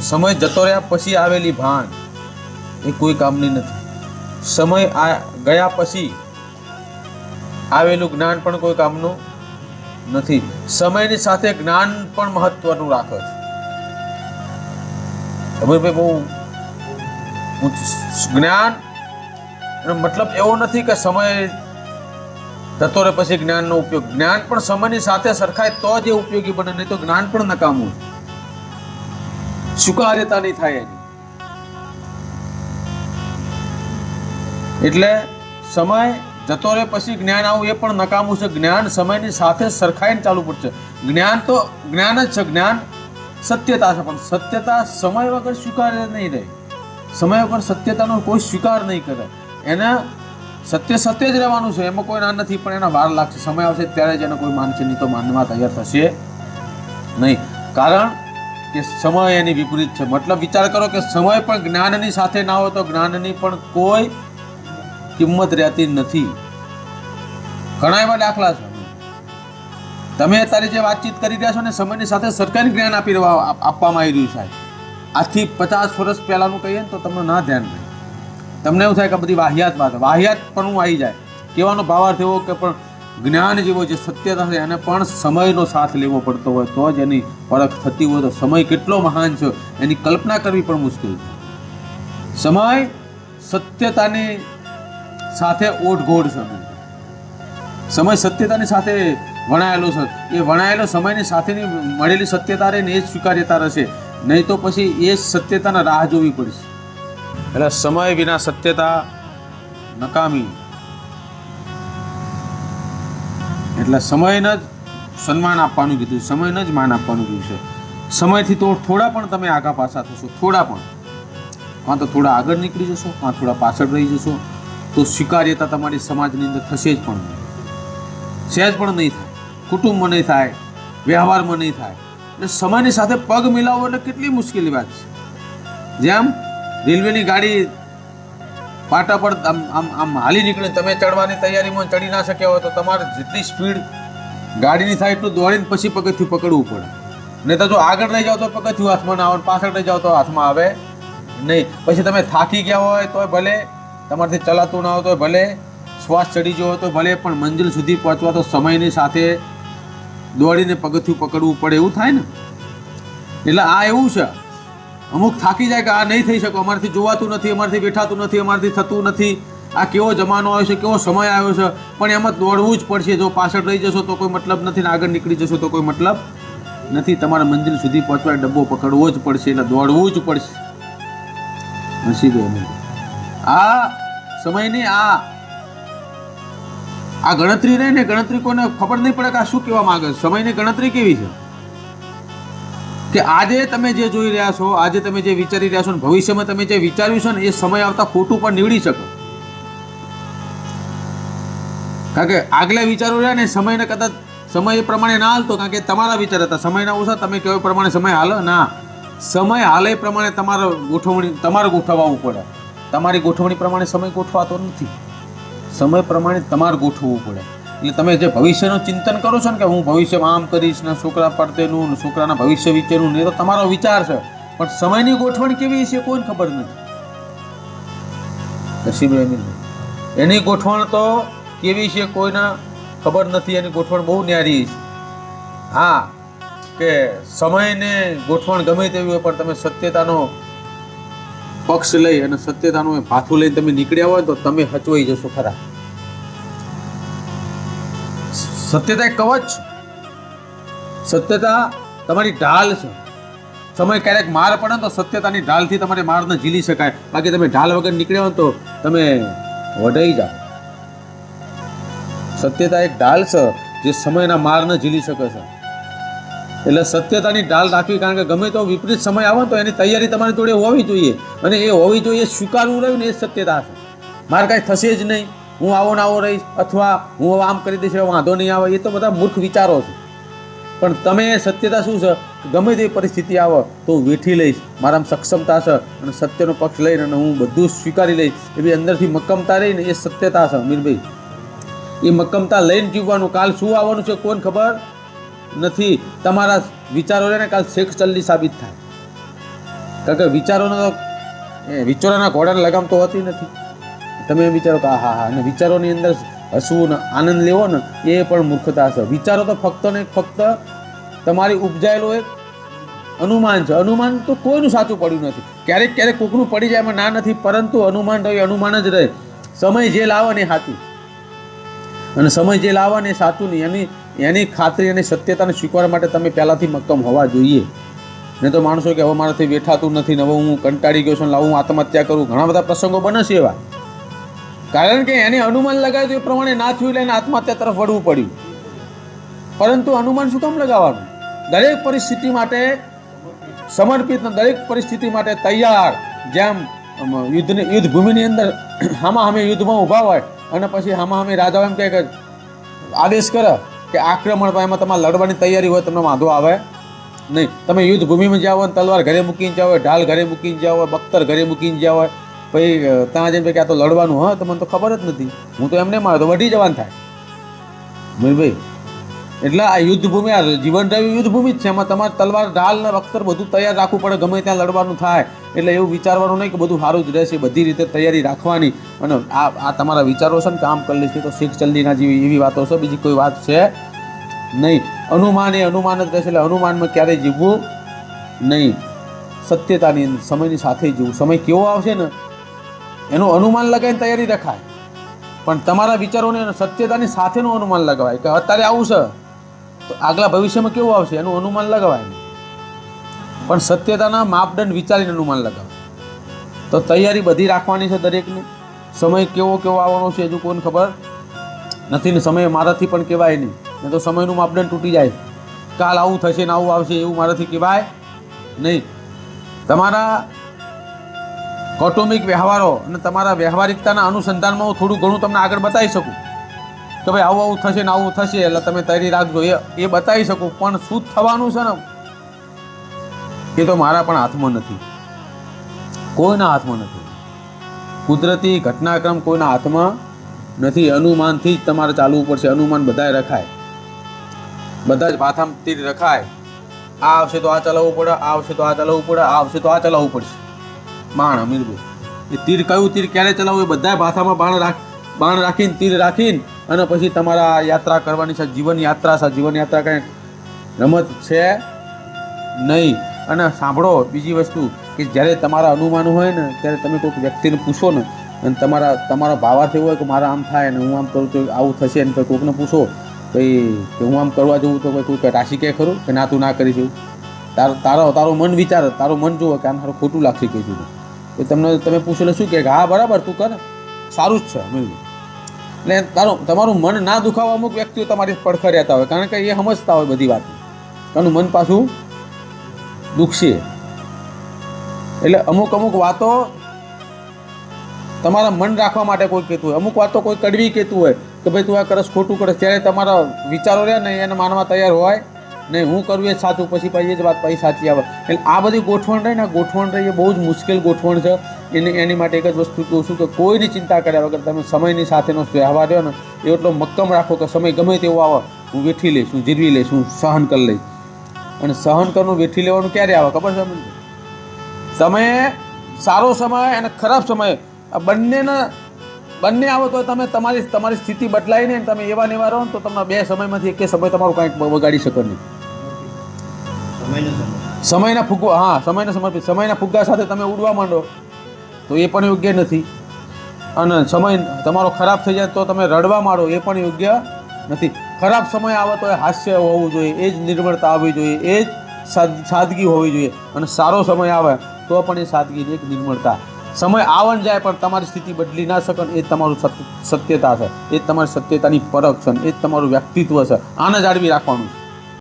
સમય જતો રહ્યા પછી આવેલી ભાન એ કોઈ કામની નથી. સમય આ ગયા પછી આવેલું જ્ઞાન પણ કોઈ કામનું નથી. સમયની સાથે જ્ઞાન પણ મહત્વનું રાખે છે. અમીરભાઈ, બહુ જ્ઞાન મતલબ એવો નથી કે સમય જતો રહે પછી જ્ઞાનનો ઉપયોગ. જ્ઞાન પણ સમયની સાથે સરખાય તો જ એ ઉપયોગી બને, નહીં તો જ્ઞાન પણ નકામું છે. સ્વીકાર્યતા નહીં થાય એની. એટલે સમય જતો રહે પછી જ્ઞાન આવું એ પણ નકામું છે. જ્ઞાન સમયની સાથે સરખાઈને ચાલુ પડશે. જ્ઞાન તો જ્ઞાન જ છે. જ્ઞાન સત્યતા છે. પણ સત્યતા સમય વગર સ્વીકાર્ય નહીં રહે. સમય વગર સત્યતાનો કોઈ સ્વીકાર નહીં કરે. એને સત્ય સત્ય જ રહેવાનું છે. એમાં કોઈ ના નથી, પણ એના વાર લાગશે. સમય આવશે ત્યારે જ એને કોઈ માનશે નહીં તો માનવા તૈયાર થશે નહીં. કારણ કે સમય એની વિપરીત છે. મતલબ વિચાર કરો કે સમય પણ જ્ઞાનની સાથે ના હોય તો જ્ઞાનની પણ કોઈ કિંમત રહેતી નથી. ઘણા એવા દાખલા છે. તમે અત્યારે જે વાતચીત કરી રહ્યા છો ને સમયની સાથે સરકારી જ્ઞાન આપી આપવામાં આવી રહ્યું છે આજથી પચાસ વર્ષ પહેલાનું કહીએ ને તો તમને ના ધ્યાન રહે. તમને એવું થાય કે બધી વાહિયાત વાત, વાહિયાત પણ આવી જાય. કહેવાનો ભાવાર્થ એવો કે પણ જ્ઞાન જેવો જે સત્યતા છે, એને પણ સમયનો સાથ લેવો પડતો હોય તો જ એની પરખ થતી હોય તો સમય કેટલો મહાન છે, એની કલ્પના કરવી પણ મુશ્કેલ છે. સમય સત્યતાની સાથે ઓઢઘોડ છે. સમય સત્યતાની સાથે વણાયેલો છે. એ વણાયેલો સમયની સાથેની મળેલી સત્યતા રહે ને એ જ સ્વીકાર્યતા રહેશે. નહીં તો પછી એ સત્યતાના રાહ જોવી પડશે. એટલે સમય વિના સત્યતા નકામી. એટલે સમયને જ સન્માન આપવાનું કીધું સમયને જ માન આપવાનું કીધું છે. સમયથી તો થોડા પણ તમે આગા પાછા થશો, થોડા પણ. કાં તો થોડા આગળ નીકળી જશો, કાં થોડા પાછળ રહી જશો. તો સ્વીકાર્યતા તમારી સમાજની અંદર થશે જ પણ નહીં. સહેજ પણ નહીં થાય. કુટુંબમાં નહીં થાય, વ્યવહારમાં નહીં થાય. એટલે સમયની સાથે પગ મિલાવવો એટલે કેટલી મુશ્કેલી વાત છે. જેમ રેલવેની ગાડી પાટા પર આમ આમ આમ હાલી નીકળે. તમે ચડવાની તૈયારીમાં ચડી ના શક્યા હોય તો તમારે જેટલી સ્પીડ ગાડીની થાય એટલું દોડીને પછી પગથિયું પકડવું પડે. નહીં તો જો આગળ રહી જાઓ તો પગથિયું હાથમાં ના આવે પાછળ રહી જાઓ તો હાથમાં આવે નહીં. પછી તમે થાકી ગયા હોય તોય ભલે, તમારાથી ચલાતું ના હોય તો ભલે, શ્વાસ ચડી ગયો હોય તો ભલે, પણ મંજિલ સુધી પહોંચવા તો સમયની સાથે દોડીને પગથિયું પકડવું પડે એવું થાય ને? એટલે આ એવું છે. અમુક થાકી જાય કે આ નહીં થઈ શકે, અમારાથી જોવાતું નથી, અમારાથી બેઠાતું નથી, અમારાથી થતું નથી. આ કેવો જમાનો આવ્યો છે, કેવો સમય આવ્યો છે? પણ એમાં દોડવું જ પડશે. જો પાછળ રહી જશો તો કોઈ મતલબ નથી ને આગળ નીકળી જશો તો કોઈ મતલબ નથી. તમારા મંજિલ સુધી પહોંચવા ડબ્બો પકડવો જ પડશે, એટલે દોડવું જ પડશે. નસીબે એમ. આ સમયની આ આ ગણતરી રહે ને ગણતરી કોઈને ખબર નહીં પડે કે આ શું કહેવા માંગે છે? સમયની ગણતરી કેવી છે? કે આજે તમે જે જોઈ રહ્યા છો, આજે તમે જે વિચારી રહ્યા છો ને ભવિષ્યમાં તમે જે વિચાર્યું છે ને, એ સમય આવતા ખોટું પણ નીવડી શકો. કારણ કે આગલા વિચારો રહ્યા ને, સમયને કદાચ સમય એ પ્રમાણે ના હાલતો, કારણ કે તમારા વિચાર હતા. સમયના ઓછા, તમે કેવો પ્રમાણે સમય હાલો? ના. સમય હાલે પ્રમાણે તમારે ગોઠવણી, તમારે ગોઠવવું પડે. તમારી ગોઠવણી પ્રમાણે સમય ગોઠવાતો નથી. સમય પ્રમાણે તમારે ગોઠવવું પડે. એટલે તમે જે ભવિષ્યનું ચિંતન કરો છો ને કે હું ભવિષ્યમાં આમ કરીશ ને છોકરા પડતેનું ને છોકરાના ભવિષ્ય વિચેનું ને તો તમારો વિચાર છે. પણ સમયની ગોઠવણ કેવી છે કોઈને ખબર નથી. એની ગોઠવણ તો કેવી છે કોઈના ખબર નથી. એની ગોઠવણ બહુ ન્યારી છે. હા, કે સમયને ગોઠવણ ગમે તેવી હોય પણ તમે સત્યતાનો પક્ષ લઈ અને સત્યતાનું ભાથું લઈને તમે નીકળ્યા હોય તો તમે હચવાઈ જશો ખરા. સત્યતા એક કવચ છે. સત્યતા તમારી ઢાલ છે. સમય ક્યારેક માર પડે તો સત્યતાની ઢાલથી તમારે મારને ઝીલી શકાય. બાકી તમે ઢાલ વગર નીકળ્યા તો તમે વઢાઈ જાઓ. સત્યતા એક ઢાલ છે જે સમયના મારને ઝીલી શકે છે. એટલે સત્યતાની ઢાલ રાખવી, કારણ કે ગમે તો વિપરીત સમય આવે તો એની તૈયારી તમારી જોડે હોવી જોઈએ. અને એ હોવી જોઈએ, સ્વીકારવું રહ્યું ને એ સત્યતા છે. મારે કાંઈ થશે જ નહીં. હું આવો ને આવો રહીશ, અથવા હું આમ કરી દઈશ વાંધો નહીં આવે, એ તો બધા મૂર્ખ વિચારો છે. પણ તમે સત્યતા શું છે? ગમે તેવી પરિસ્થિતિ આવે, તો હું વેઠી લઈશ. મારામાં સક્ષમતા છે અને સત્યનો પક્ષ લઈને અને હું બધું સ્વીકારી લઈશ. એવી અંદરથી મક્કમતા રહીને એ સત્યતા છે, અમીરભાઈ. એ મક્કમતા લઈને જીવવાનું. કાલ શું આવવાનું છે કોણ ખબર? નથી. તમારા વિચારો ને કાલ શેખ ચલ્લી સાબિત થાય. કારણ કે વિચારોનો તો વિચારોના ઘોડાને લગામ તો હોતી નથી. તમે વિચારો કે, આ, હા અને વિચારોની અંદર હસવું ને આનંદ લેવો ને, એ પણ મૂર્ખતા છે. વિચારો તો ફક્ત ને ફક્ત તમારી ઉપજાયેલું એક અનુમાન છે. અનુમાન તો કોઈનું સાચું પડ્યું નથી. ક્યારેક ક્યારેક કોકનું પડી જાય એમાં ના નથી, પરંતુ અનુમાન એ અનુમાન જ રહે. સમય જે લાવે ને સાચું. અને સમય જે લાવે ને સાચું નહીં. એની એની ખાતરી અને સત્યતાને સ્વીકારવા માટે તમે પહેલાંથી મક્કમ હોવા જોઈએ. નહીં તો માણસો કે, હવે મારાથી બેઠાતું નથી ને હવે હું કંટાળી ગયો છું લાવું આત્મહત્યા કરું. ઘણા બધા પ્રસંગો બને છે એવા. કારણ કે એને અનુમાન લગાવ્યું એ પ્રમાણે ના થયું એને આત્મહત્યા તરફ વળવું પડ્યું. પરંતુ અનુમાન શું કામ લગાવવાનું? દરેક પરિસ્થિતિ માટે સમર્પિત દરેક પરિસ્થિતિ માટે તૈયાર. જેમ યુદ્ધની, યુદ્ધ ભૂમિની અંદર હામાં અમે યુદ્ધમાં ઊભા હોય અને પછી હામાં અમે રાજાઓ એમ કહે કે, આદેશ કરે કે આક્રમણ પણ એમાં તમારે લડવાની તૈયારી હોય, તમને વાંધો આવે નહીં. તમે યુદ્ધ ભૂમિમાં જાઓ તલવાર ઘરે મૂકીને જાઓ ઢાલ ઘરે મૂકીને જાઓ બખ્તર ઘરે મૂકીને જાઓ પછી ત્યાં જઈને કે આ તો લડવાનું, હા, તો મને તો ખબર જ નથી. હું તો એમને મારો તો વઢી જવાનું થાય. ભાઈ, એટલે આ યુદ્ધ ભૂમિ આ જીવન રવિ યુદ્ધ ભૂમિ જ છે. એમાં તમારે તલવાર ઢાલ ને બખ્તર બધું તૈયાર રાખવું પડે, ગમે ત્યાં લડવાનું થાય. એટલે એવું વિચારવાનું નહીં કે બધું સારું જ રહેશે, બધી રીતે તૈયારી રાખવાની. અને આ આ તમારા વિચારો છે ને, કામ કરી લેશે તો શીખ ચલ્દીના જેવી, એવી વાતો છે, બીજી કોઈ વાત છે નહીં. અનુમાન એ અનુમાન જ રહેશે, એટલે અનુમાનમાં ક્યારેય જીવવું નહીં. સત્યતાની, સમયની સાથે જીવવું. સમય કેવો આવશે ને એનું અનુમાન લગાવીને તૈયારી રખાય. પણ તમારા વિચારોને સત્યતાની સાથેનું અનુમાન લગાવાય કે અત્યારે આવું છે, તો આગલા ભવિષ્યમાં કેવું આવશે? એનું અનુમાન લગાવાય પણ સત્યતાના માપદંડ વિચારીને અનુમાન લગાવાય. તો તૈયારી બધી રાખવાની છે દરેકને. સમય કેવો કેવો આવવાનો છે હજુ કોઈને ખબર? નથી ને સમય મારાથી પણ કહેવાય નહીં. નહીં તો સમયનું માપદંડ તૂટી જાય. કાલ આવું થશે ને આવું આવશે એવું મારાથી કહેવાય નહીં. તમારા કૌટુંબિક વ્યવહારો અને તમારા વ્યવહારિકતાના અનુસંધાનમાં હું થોડું ઘણું તમને આગળ બતાવી શકું. કે ભાઈ આવું આવું થશે ને આવું થશે એટલે તમે તૈયારી રાખજો. એ એ બતાવી શકું, પણ શું થવાનું છે ને? એ તો મારા પણ હાથમાં નથી. કોઈના હાથમાં નથી. કુદરતી ઘટનાક્રમ કોઈના હાથમાં નથી. અનુમાનથી જ તમારે ચાલવું પડશે. અનુમાન બધાય રખાય. બધા જ ભાથામાં તીર રખાય. આ આવશે તો આ ચલાવવું પડે, આ આવશે તો આ ચલાવવું પડે, આ આવશે તો આ ચલાવવું પડશે. બાણ હમીરભાઈ એ તીર કયું તીર ક્યારે ચલાવવું એ બધા ભાષામાં બાણ રાખ, બાણ રાખીને, તીર રાખીને અને પછી તમારા યાત્રા કરવાની છે, જીવન યાત્રા છે. જીવન યાત્રા કંઈ રમત છે નહીં. અને સાંભળો બીજી વસ્તુ કે જ્યારે તમારા અનુમાન હોય ને, ત્યારે તમે કોઈક વ્યક્તિને પૂછો ને, અને તમારા, તમારો ભાવાર્થ એવો હોય કે મારા આમ થાય ને હું આમ કરું તો આવું થશે ને તો કોઈકને પૂછો ભાઈ કે હું આમ કરવા જવું તો કોઈ કોઈ રાશિ કહે ખરું કે ના તું ના કરી જવું તારો તારો, તારું મન વિચાર, તારું મન જુઓ કે આમ તારું ખોટું લાગશે કે જુઓ એ તમને, તમે પૂછો એટલે શું કહે કે, હા, બરાબર, તું કર. સારું જ છે. મેળવું એટલે તારું, તમારું મન ના દુખાવા અમુક વ્યક્તિઓ તમારી પડખર રહેતા હોય, કારણ કે એ સમજતા હોય બધી વાત. તારું મન પાછું દુખશે. એટલે અમુક અમુક વાતો તમારા મન રાખવા માટે કોઈ કહેતું હોય. અમુક વાતો કોઈ કડવી કહેતું હોય કે, ભાઈ, તું આ કરસ, ખોટું કરસ. ત્યારે તમારા વિચારો રહ્યા ને એને માનવા તૈયાર હોય. નહીં, હું કરું એ સાચું, પછી પછી જ વાત, પછી સાચી આવે. એટલે આ બધી ગોઠવણ રહી ને ગોઠવણ રહી એ બહુ જ મુશ્કેલ ગોઠવણ છે. એની એની માટે એક જ વસ્તુ કહું છું કે કોઈની ચિંતા કર્યા વગર તમે સમયની સાથેનો વ્યવહાર રહ્યો ને એ એટલો મક્કમ રાખો કે સમય ગમે તેવો આવે, હું વેઠી લઈશ, હું જીરવી લઈશ, હું સહન કરી લઈશ. અને સહન કરવાનું વેઠી લેવાનું ક્યારે આવે, ખબર છે? સમયે સારો સમય અને ખરાબ સમય, આ બંનેના, બંને આવો તો તમે તમારી તમારી સ્થિતિ બદલાઈને તમે એવા નેવા રહો તો તમને બે સમયમાંથી એક સમય તમારું કાંઈક બગાડી શકો નહીં. સમયનો સમય સમયના ફુગ્ગા હા, સમયને સમર્પિત. સમયના ફુગ્ગા સાથે તમે ઉડવા માંડો, તો એ પણ યોગ્ય નથી. અને સમય તમારો ખરાબ થઈ જાય તો તમે રડવા માંડો, એ પણ યોગ્ય નથી. ખરાબ સમય આવે તો એ હાસ્ય હોવું જોઈએ, એ જ નિર્મળતા આવવી જોઈએ, એ જ સાદ- સાદગી હોવી જોઈએ. અને સારો સમય આવે તો પણ એ સાદગીની એક નિર્મળતા. સમય આવન જાય પણ તમારી સ્થિતિ બદલી ના શકે, એ તમારું સત્ય સત્યતા છે. એ તમારી સત્યતાની છે, એ જ તમારું વ્યક્તિત્વ છે. આને જાળવી રાખવાનું છે.